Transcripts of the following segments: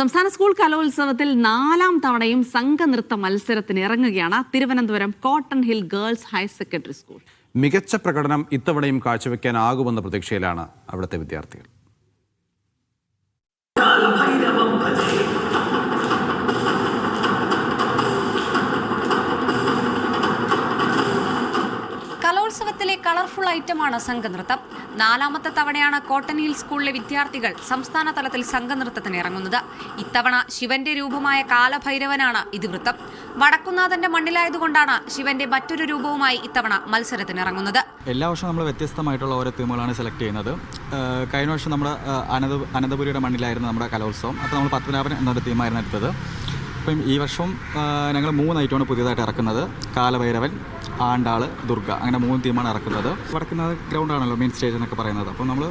സംസ്ഥാന സ്കൂൾ കലോത്സവത്തിൽ നാലാം തവണയും സംഘനൃത്ത മത്സരത്തിന് ഇറങ്ങുകയാണ് Thiruvananthapuram Cotton Hill girls higher secondary school. മികച്ച പ്രകടനം ഇത്തവണയും കാഴ്ചവെക്കാനാകുമെന്ന പ്രതീക്ഷയിലാണ് അവിടുത്തെ വിദ്യാർത്ഥികൾ. കലോത്സവത്തിലെ കളർഫുൾ ഐറ്റമാണ് സംഘനൃത്തം. നാലാമത്തെ തവണയാണ് കോട്ടനിയിൽ സ്കൂളിലെ വിദ്യാർത്ഥികൾ സംസ്ഥാന തലത്തിൽ സംഘനൃത്തത്തിന് ഇറങ്ങുന്നത്. ഇത്തവണ ശിവന്റെ രൂപമായ കാലഭൈരവനാണ് ഇതിവൃത്തം വടക്കുന്നാഥന്റെ മണ്ണിലായതുകൊണ്ടാണ് ശിവന്റെ മറ്റൊരു രൂപവുമായി ഇത്തവണ മത്സരത്തിന് ഇറങ്ങുന്നത്. എല്ലാ വർഷവും നമ്മൾ വ്യത്യസ്തമായിട്ടുള്ള ഓരോ തീമുകളാണ് സെലക്ട് ചെയ്യുന്നത്. കഴിഞ്ഞ വർഷം നമ്മുടെ അനന്തപുരിയുടെ മണ്ണിലായിരുന്നു നമ്മുടെ കലോത്സവം. അപ്പോൾ നമ്മൾ പത്മനാഭൻ എന്നൊരു തീമായിരുന്നു എടുത്തത്. അപ്പം ഈ വർഷം ഞങ്ങൾ മൂന്ന് ഐറ്റമാണ് പുതിയതായിട്ട് ഇറക്കുന്നത്. കാലഭൈരവൻ ആണ്ടാൾ ദുർഗ. അങ്ങനെ മൂന്ന് തീമാണ് ഇറക്കുന്നത്. വടക്കുന്നത് ഗ്രൗണ്ടാണല്ലോ മെയിൻ സ്റ്റേജ് എന്നൊക്കെ പറയുന്നത്. അപ്പോൾ നമ്മൾ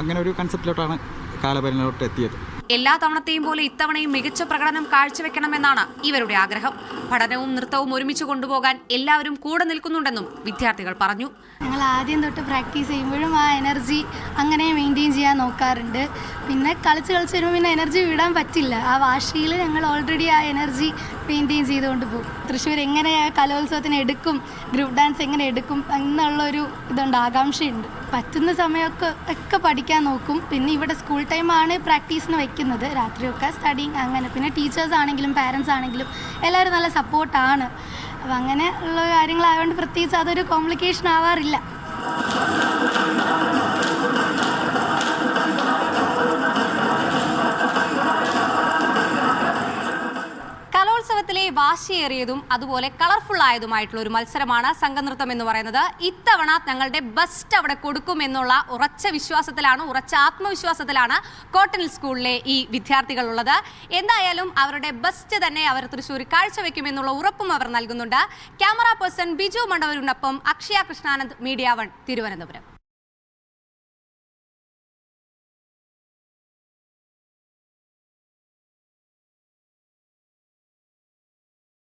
അങ്ങനെ ഒരു കൺസെപ്റ്റിലോട്ടാണ് കാലപരിനോട്ട് എത്തിയത്. എല്ലാ തവണത്തെയും പോലെ ഇത്തവണയും മികച്ച പ്രകടനം കാഴ്ചവെക്കണമെന്നാണ് ഇവരുടെ ആഗ്രഹം. പഠനവും നൃത്തവും ഒരുമിച്ച് കൊണ്ടുപോകാൻ എല്ലാവരും കൂടെ നിൽക്കുന്നുണ്ടെന്നും വിദ്യാർത്ഥികൾ പറഞ്ഞു. ഞങ്ങൾ ആദ്യം തൊട്ട് പ്രാക്ടീസ് ചെയ്യുമ്പോഴും ആ എനർജി അങ്ങനെ മെയിന്റെയിൻ ചെയ്യാൻ നോക്കാറുണ്ട്. പിന്നെ കളിച്ച് കളിച്ച് വരുമ്പോൾ പിന്നെ എനർജി വിടാൻ പറ്റില്ല. ആ വാശിയിൽ ഞങ്ങൾ ഓൾറെഡി ആ എനർജി മെയിന്റെയിൻ ചെയ്തുകൊണ്ട് പോകും. തൃശ്ശൂർ എങ്ങനെ കലോത്സവത്തിന് എടുക്കും ഗ്രൂപ്പ് ഡാൻസ് എങ്ങനെ എടുക്കും എന്നുള്ളൊരു ഇതുണ്ട് ആകാംക്ഷയുണ്ട്. പറ്റുന്ന സമയമൊക്കെ ഒക്കെ പഠിക്കാൻ നോക്കും. പിന്നെ ഇവിടെ സ്കൂൾ ടൈമാണ് പ്രാക്ടീസിന് വെക്കുന്നത്. രാത്രിയൊക്കെ സ്റ്റഡിങ് അങ്ങനെ. പിന്നെ ടീച്ചേഴ്സ് ആണെങ്കിലും പാരൻസ് ആണെങ്കിലും എല്ലാവരും നല്ല സപ്പോർട്ടാണ് അപ്പം അങ്ങനെ ഉള്ള കാര്യങ്ങളായതുകൊണ്ട് പ്രത്യേകിച്ച് അതൊരു കോംപ്ലിക്കേഷൻ ആവാറില്ല. വാശിയേറിയതും അതുപോലെ കളർഫുൾ ആയതുമായിട്ടുള്ള ഒരു മത്സരമാണ് സംഘനൃത്തം എന്ന് പറയുന്നത്. ഇത്തവണ ഞങ്ങളുടെ ബെസ്റ്റ് അവിടെ കൊടുക്കും എന്നുള്ള ഉറച്ച വിശ്വാസത്തിലാണ് ഉറച്ച ആത്മവിശ്വാസത്തിലാണ് കോട്ടൺ സ്കൂളിലെ ഈ വിദ്യാർത്ഥികൾ ഉള്ളത് എന്തായാലും അവരുടെ ബെസ്റ്റ് തന്നെ അവർ തൃശ്ശൂർ കാഴ്ചവെക്കുമെന്നുള്ള ഉറപ്പും അവർ നൽകുന്നുണ്ട്. ക്യാമറ പേഴ്സൺ ബിജു മണ്ഡവരിനൊപ്പം അക്ഷയ കൃഷ്ണാനന്ദ് മീഡിയ വൺ തിരുവനന്തപുരം.